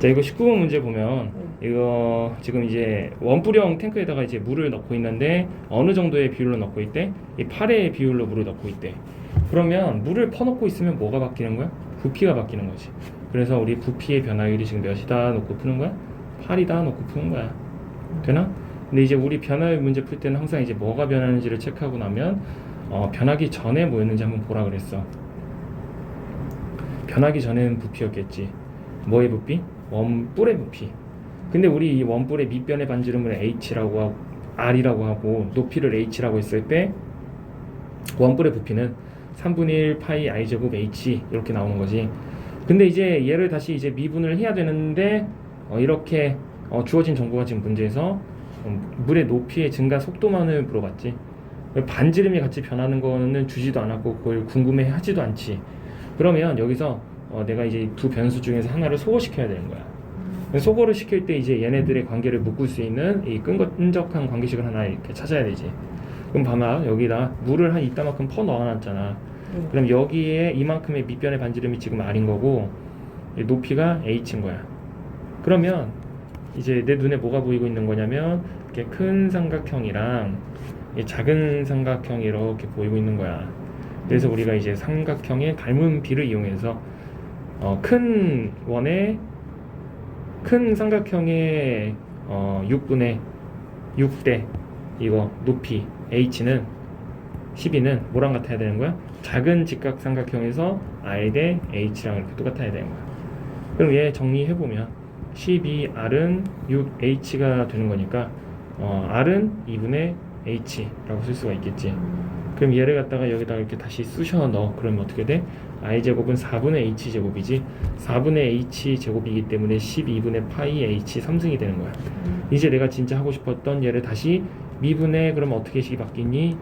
자 이거 19번 문제 보면 이거 지금 이제 원뿔형 탱크에다가 이제 물을 넣고 있는데 어느 정도의 비율로 넣고 있대? 이 8의 비율로 물을 넣고 있대. 그러면 물을 퍼넣고 있으면 뭐가 바뀌는 거야? 부피가 바뀌는 거지. 그래서 우리 부피의 변화율이 지금 몇이다 놓고 푸는 거야? 8이다 놓고 푸는 거야. 되나? 근데 이제 우리 변화율 문제 풀 때는 항상 이제 뭐가 변하는지를 체크하고 나면 어, 변하기 전에 뭐였는지 한번 보라 그랬어. 변하기 전에는 부피였겠지. 뭐의 부피? 원뿔의 부피. 근데 우리 이 원뿔의 밑변의 반지름을 h라고 하고 r이라고 하고 높이를 h라고 했을 때 원뿔의 부피는 3분의 1 파이 i 제곱 h 이렇게 나오는 거지. 근데 이제 얘를 다시 이제 미분을 해야 되는데 어, 이렇게 어, 주어진 정보가 지금 문제에서 어, 물의 높이의 증가 속도만을 물어봤지. 반지름이 같이 변하는 거는 주지도 않았고 그걸 궁금해 하지도 않지. 그러면 여기서 어, 내가 이제 두 변수 중에서 하나를 소거시켜야 되는 거야. 소거를 시킬 때 이제 얘네들의 관계를 묶을 수 있는 이 끈적한 관계식을 하나 이렇게 찾아야 되지. 그럼 봐봐 여기다 물을 한 이따만큼 퍼 넣어놨잖아. 네. 그럼 여기에 이만큼의 밑변의 반지름이 지금 R인 거고 이 높이가 H인 거야. 그러면 이제 내 눈에 뭐가 보이고 있는 거냐면 이렇게 큰 삼각형이랑 이 작은 삼각형이 이렇게 보이고 있는 거야. 그래서 우리가 이제 삼각형의 닮은 비를 이용해서 어, 큰 원의 큰 삼각형의 어, 6분의 6대 이거 높이 h는 12는 뭐랑 같아야 되는 거야? 작은 직각 삼각형에서 r 대 h랑 이렇게 똑같아야 되는 거야. 그럼 얘 정리해 보면 12r은 6h가 되는 거니까 어, r은 2분의 h라고 쓸 수가 있겠지. 그럼 얘를 갖다가 여기다 이렇게 다시 쑤셔 넣어. 그러면 어떻게 돼? i 제곱은 4분의 h 제곱이지. 4분의 h 제곱이기 때문에 12분의 파이 h 3승이 되는 거야. 이제 내가 진짜 하고 싶었던 얘를 다시 미분해 그러면 어떻게 식이 바뀌니?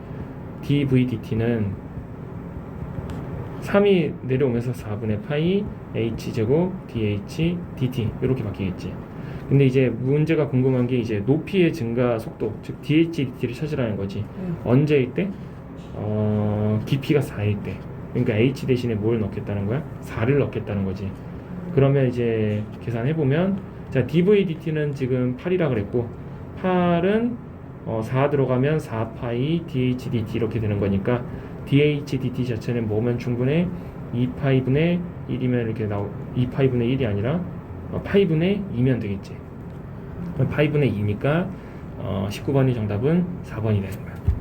dv dt는 3이 내려오면서 4분의 파이 h 제곱 dh dt 이렇게 바뀌겠지. 근데 이제 문제가 궁금한 게 이제 높이의 증가 속도 즉 dh dt를 찾으라는 거지. 언제일 때? 어, 깊이가 4일 때. 그러니까 h 대신에 뭘 넣겠다는 거야? 4를 넣겠다는 거지. 그러면 이제 계산해 보면 자 dv dt는 지금 8이라 그랬고 8은 어, 4 들어가면 4 파이 dh dt 이렇게 되는 거니까 dh dt 자체는 뭐면 충분해? 2 파이분의 1이면 이렇게 나오 2 파이분의 1이 아니라 어, 파이분의 2면 되겠지. 파이분의 2니까 어, 19번이 정답은 4번이 되는 거야.